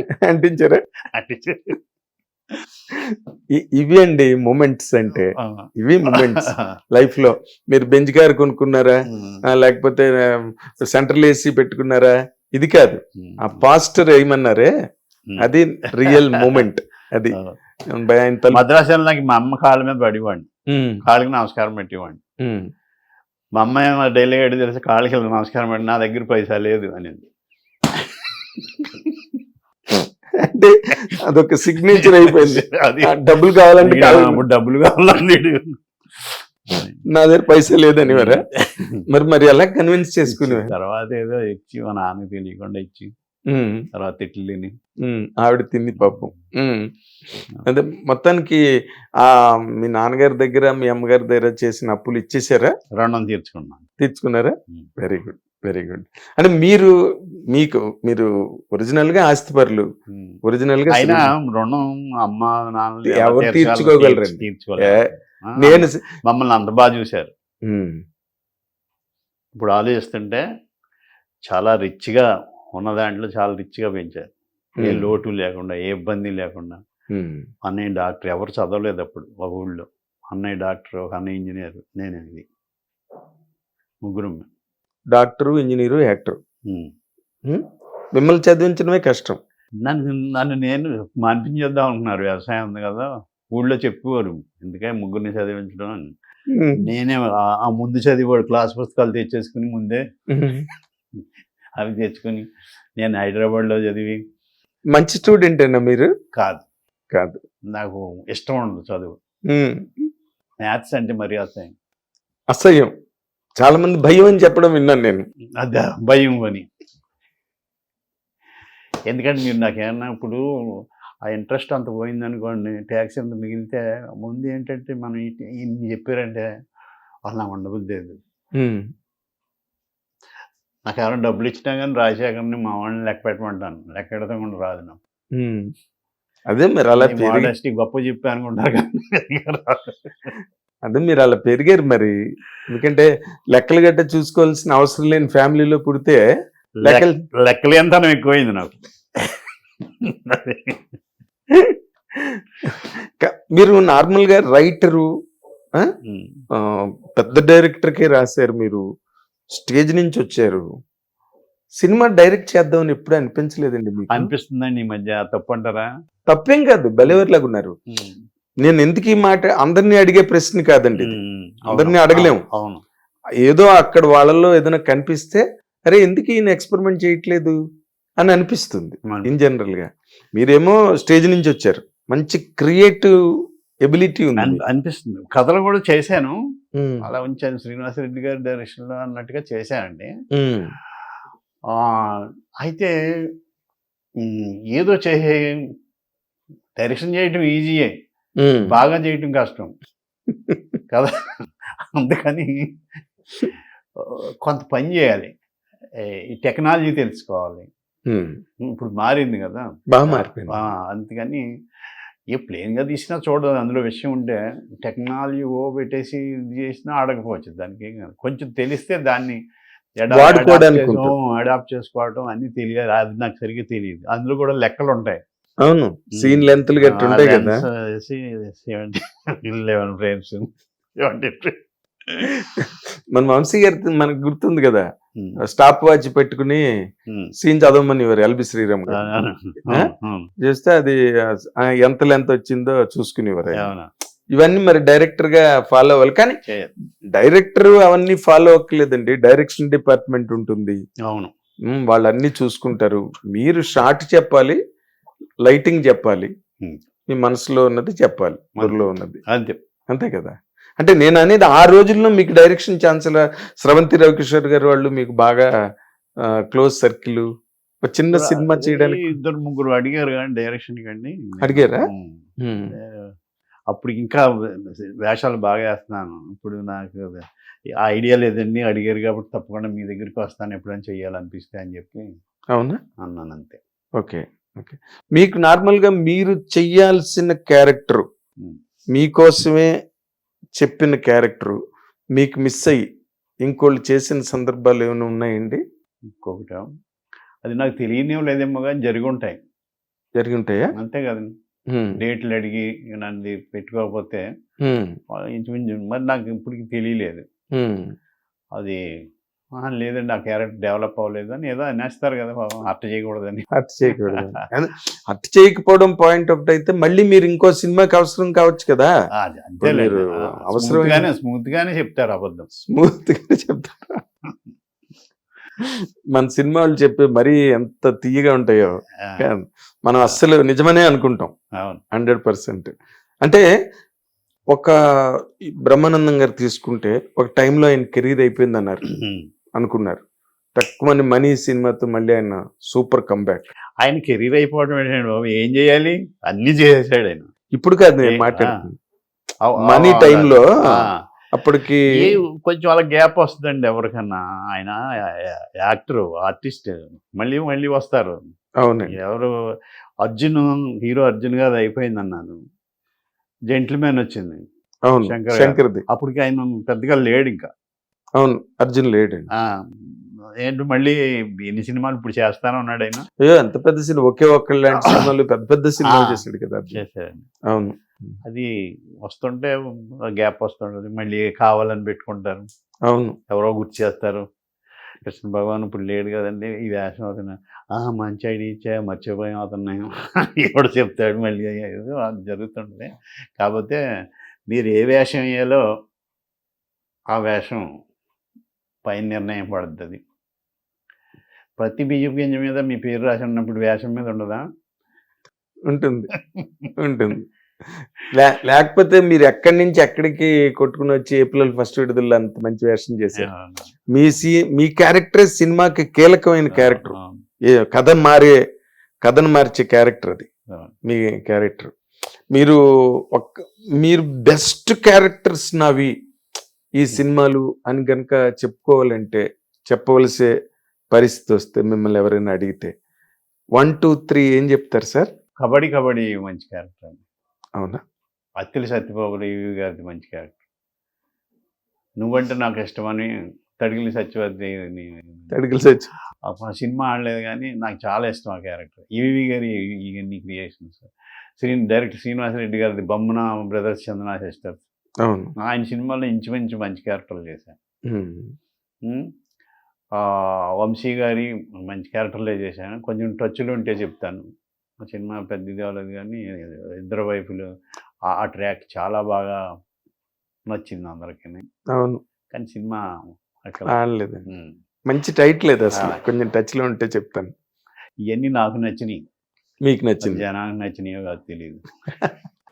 అంటించారా? ఇవి అండి మూమెంట్స్ అంటే. ఇవి మూమెంట్స్ లైఫ్లో మీరు బెంచ్ కార్ కొనుక్కున్నారా? లేకపోతే సెంట్రల్ ఏసీ పెట్టుకున్నారా? ఇది కాదు. ఆ పాస్టర్ ఏమన్నారే? అది రియల్ మూమెంట్. అది భయ- ఆయన తల- మద్రాసు నాకు మా అమ్మ కాళ్ళ మీద పడివాడిని. ఉమ్, కాళ్ళకి నమస్కారం పెట్టేవాడిని. ఉమ్. మా అమ్మ ఏమో డైలీ గడి తెలిసి కాళ్ళకి వెళ్ళి నమస్కారం పెట్టి నా దగ్గర పైసా లేదు అనేది. అంటే అదొక సిగ్నేచర్ అయిపోయింది. డబ్బులు కావాలంటే డబ్బులు కావాలని నా దగ్గర పైసలు లేదని మరా. మరి మరి ఎలా కన్విన్స్ చేసుకునే? తర్వాత ఏదో ఇచ్చి మా నాన్నకి తెలియకుండా ఇచ్చి తర్వాత తిట్లు తిని. ఆవిడ తింది పాపం. అదే మొత్తానికి ఆ మీ నాన్నగారి దగ్గర మీ అమ్మగారి దగ్గర చేసిన అప్పులు ఇచ్చేసారా? రుణం తీర్చుకున్నాను. తీర్చుకున్నారా. Very good very good. అంటే మీరు మీకు మీరు ఒరిజినల్గా ఆస్తిపరులు. ఒరిజినల్గా అయినా రుణం అమ్మ నాన్న ఎవరు తీర్చుకోగలరండి? ఏ, నేను మమ్మల్ని అంత బాగా చూశారు. ఇప్పుడు ఆలోచిస్తుంటే చాలా రిచ్గా ఉన్న దాంట్లో చాలా రిచ్గా పెంచారు. ఏ లోటు లేకుండా ఏ ఇబ్బంది లేకుండా. అన్నయ్య డాక్టర్ ఎవరు చదవలేదు అప్పుడు ఒక ఊళ్ళో. అన్నయ్య డాక్టర్ ఒక అన్నయ్య ఇంజనీర్ నేను ఇది ముగ్గురు డాక్టరు ఇంజనీరు యాక్టర్. మిమ్మల్ని చదివించడమే కష్టం. నన్ను నన్ను నేను మాన్పించేద్దాం అనుకున్నారు వ్యవసాయం ఉంది కదా ఊళ్ళో చెప్పేవారు ఎందుకే ముగ్గురిని చదివించడం అని. నేనే ఆ- ముందు చదివాడు క్లాస్ పుస్తకాలు తెచ్చేసుకుని ముందే. అవి తెచ్చుకుని నేను హైదరాబాద్లో చదివి. మంచి స్టూడెంట్ ఏనా మీరు? కాదు. కాదు. నాకు ఇష్టం ఉండదు చదువు. మ్యాథ్స్ అంటే మరి అసహ్యం. అసహ్యం. చాలా మంది భయం అని చెప్పడం విన్నాను నేను. అదే భయం అని. ఎందుకంటే మీరు నాకు ఏమన్నా ఇప్పుడు ఆ ఇంట్రెస్ట్ అంత పోయిందనుకోండి ట్యాక్స్ ఎంత మిగిలితే ముందు ఏంటంటే మనం ఇన్ని చెప్పారంటే వాళ్ళు నాకు ఉండబుద్ధి లేదు నాకు ఎవరైనా డబ్బులు ఇచ్చినా కానీ రాజశేఖర్ని మా వాళ్ళని లెక్క పెట్టమంటాను. లెక్క పెడతాం కూడా రాదు నాకు. అదే మీరు అలా గొప్ప చెప్పి అనుకుంటారు కానీ. అదే మీరు అలా పెరిగారు మరి. ఎందుకంటే లెక్కలు గట్ట చూసుకోవాల్సిన అవసరం లేని ఫ్యామిలీలో పుడితే లెక్కలు లెక్కలేంతనం ఎక్కువైంది నాకు. మీరు నార్మల్గా రైటరు. పెద్ద డైరెక్టర్కే రాశారు మీరు. స్టేజ్ నుంచి వచ్చారు. సినిమా డైరెక్ట్ చేద్దామని ఎప్పుడు అనిపించలేదండి మీకు? అనిపిస్తుందండి ఈ మధ్య. తప్పు అంటారా? తప్పేం కాదు. బెలెవర్లాగా ఉన్నారు. నేను ఎందుకు ఈ మాట అందరినీ అడిగే ప్రశ్న కాదండి. అందరినీ అడగలేము. అవును. ఏదో అక్కడ వాళ్ళల్లో ఏదైనా కనిపిస్తే అరే ఎందుకు ఈయన ఎక్స్పెరిమెంట్ చేయట్లేదు అని అనిపిస్తుంది. ఇన్ జనరల్గా. మీరేమో స్టేజ్ నుంచి వచ్చారు. మంచి క్రియేటివ్ ఎబిలిటీ ఉంది. అన్- అనిపిస్తుంది. కథలు కూడా చేశాను. అలా ఉంచాను. శ్రీనివాసరెడ్డి గారి డైరెక్షన్లో అన్నట్టుగా చేశానండి. అయితే ఏదో చేసే డైరెక్షన్ చేయటం ఈజీయే. బాగా చేయటం కష్టం. కదా? అందుకని కొంత పని చేయాలి. ఈ టెక్నాలజీ తెలుసుకోవాలి. ఇప్పుడు మారింది కదా? బాగా మారిపోయింది. అందుకని ఏ ప్లేన్గా తీసినా చూడదు. అందులో విషయం ఉంటే టెక్నాలజీ ఓ పెట్టేసి ఇది చేసినా ఆడకపోవచ్చు. దానికి. కొంచెం తెలిస్తే దాన్ని. అడాప్ట్ చేసుకోవడం అన్నీ తెలియాలి. అది నాకు సరిగ్గా తెలియదు. అందులో కూడా లెక్కలు ఉంటాయి అవును సీన్ లెంత్లు గట్టి ఉంటాయి కదా. లెవెన్ ఫ్రేమ్స్ మన వంశీ గారి మనకు గుర్తుంది కదా. స్టాప్ వాచ్ పెట్టుకుని సీన్ చదవమని ఇవ్వరు ఎల్బి శ్రీరామ్ గారు. చేస్తే అది ఎంత లెంత్ వచ్చిందో చూసుకునేవారు. ఇవన్నీ మరి డైరెక్టర్గా ఫాలో అవ్వాలి. కానీ డైరెక్టర్ అవన్నీ ఫాలో అవ్వలేదండి డైరెక్షన్ డిపార్ట్మెంట్ ఉంటుంది. అవును. ఉమ్, వాళ్ళన్నీ చూసుకుంటారు. మీరు షార్ట్ చెప్పాలి లైటింగ్ చెప్పాలి. మీ మనసులో ఉన్నది చెప్పాలి. బుర్రలో ఉన్నది. అంతే. అంతే కదా? అంటే నేను అనేది ఆ రోజుల్లో మీకు డైరెక్షన్ ఛాన్సలర్ స్రవంతి రవికిషోర్ గారు వాళ్ళు మీకు బాగా క్లోజ్ సర్కిల్ ఒక చిన్న సినిమా చేయడానికి ఇద్దరు ముగ్గురు అడిగారు కానీ డైరెక్షన్ కండి అడిగారా? అప్పుడు ఇంకా వేషాలు బాగా వేస్తున్నాను. ఇప్పుడు నాకు ఆ ఐడియా లేదండి. అడిగారు కాబట్టి తప్పకుండా మీ దగ్గరికి వస్తాను ఎప్పుడైనా చెయ్యాలనిపిస్తే అని చెప్పి అవునా? అన్నాను అంతే. ఓకే. ఓకే. మీకు నార్మల్గా మీరు చెయ్యాల్సిన క్యారెక్టర్. మీకోసమే చెప్పిన క్యారెక్టర్ మీకు మిస్ అయ్యి ఇంకోళ్ళు చేసిన సందర్భాలు ఏమైనా ఉన్నాయండి? ఇంకొకటి అది నాకు తెలియనివి లేదేమో కానీ జరిగి ఉంటాయి జరిగి ఉంటాయా అంతే కదండి. డేట్లు అడిగి నన్ను పెట్టుకోకపోతే ఇంచుమించు మరి నాకు ఇప్పటికి తెలియలేదు. అది "ఆహా, లేదండి ఆ క్యారెక్టర్ డెవలప్ అవ్వలేదు అని ఏదో అనేస్తారు కదా పాపం అర్థ చేయకూడదని. అట్ చేయకూడదు అట్ చేయకపోవడం పాయింట్ ఒకటి అయితే మళ్ళీ మీరు ఇంకో సినిమాకి అవసరం కావచ్చు కదా. గానే స్మూత్ గానే చెప్తారు అబద్ధం. స్మూత్గా చెప్తారా. మన సినిమాలు చెప్పి మరీ ఎంత తీయగా ఉంటాయో. మనం అస్సలు నిజమనే అనుకుంటాం. Hundred percent. అంటే ఒక బ్రహ్మానందం గారు తీసుకుంటే ఒక టైంలో ఆయన కెరీర్ అయిపోయింది అన్నారు అనుకున్నారు. తక్కువ మనీ సినిమాతో మళ్ళీ ఆయన సూపర్ కంబ్యాక్. ఆయన కెరీర్ అయిపోవడం బాబు? ఏం చేయాలి? అన్ని చేసేసాడు ఆయన. ఇప్పుడు కాదు నేను అవ్- మనీ టైంలో అప్పటికి కొంచెం అలా గ్యాప్ వస్తుందండి ఎవరికన్నా. ఆయన యాక్టర్ ఆర్టిస్ట్ మళ్ళీ మళ్ళీ వస్తారు. అవునండి. ఎవరు? అర్జున్ హీరో అర్జున్ గారు అయిపోయింది అన్నాను జెంటిల్మెన్ వచ్చింది. అవును. శంకర్ అప్పటికి ఆయన పెద్దగా లేడు ఇంకా. అవును అర్జున్ లేడండి. ఆ, ఏంటి మళ్ళీ ఎన్ని సినిమాలు ఇప్పుడు చేస్తానే ఉన్నాడు ఆయన. అయ్యో ఎంత పెద్ద సినిమా ఒకే ఒక్కళ్ళు లాంటి సినిమాలు పెద్ద పెద్ద సినిమాలు. చేశాడు కదా చేశాడు అవును. అది వస్తుంటే గ్యాప్ వస్తుంటుంది. మళ్ళీ కావాలని పెట్టుకుంటారు. అవును. ఎవరో గుర్తు చేస్తారు. కృష్ణ భగవాన్ ఇప్పుడు లేడు కదండి ఈ వేషం అవుతున్నా ఆ మంచి ఐడి ఇచ్చా మర్చిపోయాం అవుతున్నాయి ఎవడు చెప్తాడు మళ్ళీ. ఏదో అది జరుగుతుంటుంది. కాకపోతే మీరు ఏ వేషం వేయాలో ఆ వేషం పైన నిర్ణయం పడుతుంది. ప్రతి బియ్యం గింజ మీద మీ పేరు రాసి ఉన్నప్పుడు వేషం మీద ఉండదా? ఉంటుంది. ఉంటుంది. లే- లేకపోతే మీరు ఎక్కడి నుంచి ఎక్కడికి కొట్టుకుని వచ్చి ఏప్రిల్ ఫస్ట్ విడుదల అంత మంచి వేషం చేశారు? మీ సి మీ క్యారెక్టర్ సినిమాకి కీలకమైన క్యారెక్టర్. ఏ కథ మారే కథను మార్చే క్యారెక్టర్ అది. మీ క్యారెక్టర్. మీరు ఒక్క మీరు బెస్ట్ క్యారెక్టర్స్ నావి ఈ సినిమాలు అని గనక చెప్పుకోవాలంటే చెప్పవలసే పరిస్థితి వస్తే మిమ్మల్ని ఎవరైనా అడిగితే వన్ టూ త్రీ ఏం చెప్తారు సార్? కబడ్డీ కబడ్డీ మంచి క్యారెక్టర్ అండి. అవునా? అత్తిలి సత్యబాబు రివ్యూ గారిది మంచి క్యారెక్టర్ నువ్వంటే నాకు ఇష్టమని తడిగిలి సత్యవతి అడిగిలు సచ్చి ఆ సినిమా ఆడలేదు కానీ నాకు చాలా ఇష్టం ఆ క్యారెక్టర్ ఈవి గారి ఇవన్నీ క్రియేషన్స్ శ్రీ డైరెక్టర్ శ్రీనివాసరెడ్డి గారిది బొమ్మన బ్రదర్స్ చందన సిస్టర్స్. ఆయన సినిమాలో ఇంచుమించు మంచి క్యారెక్టర్లు చేశాను వంశీ గారి మంచి క్యారెక్టర్లే చేశాను. కొంచెం టచ్లు ఉంటే చెప్తాను. ఆ సినిమా పెద్ద ఇది అవ్వలేదు కానీ ఇద్దరు వైపులు ఆ ట్రాక్ చాలా బాగా నచ్చింది అందరికీ అవును. కానీ సినిమా ఉమ్. మంచి టైటిల్ లేదు అసలు. కొంచెం టచ్లో ఉంటే చెప్తాను. ఇవన్నీ నాకు నచ్చినాయి. మీకు నచ్చింది. జనానికి నచ్చినాయో కాదు తెలియదు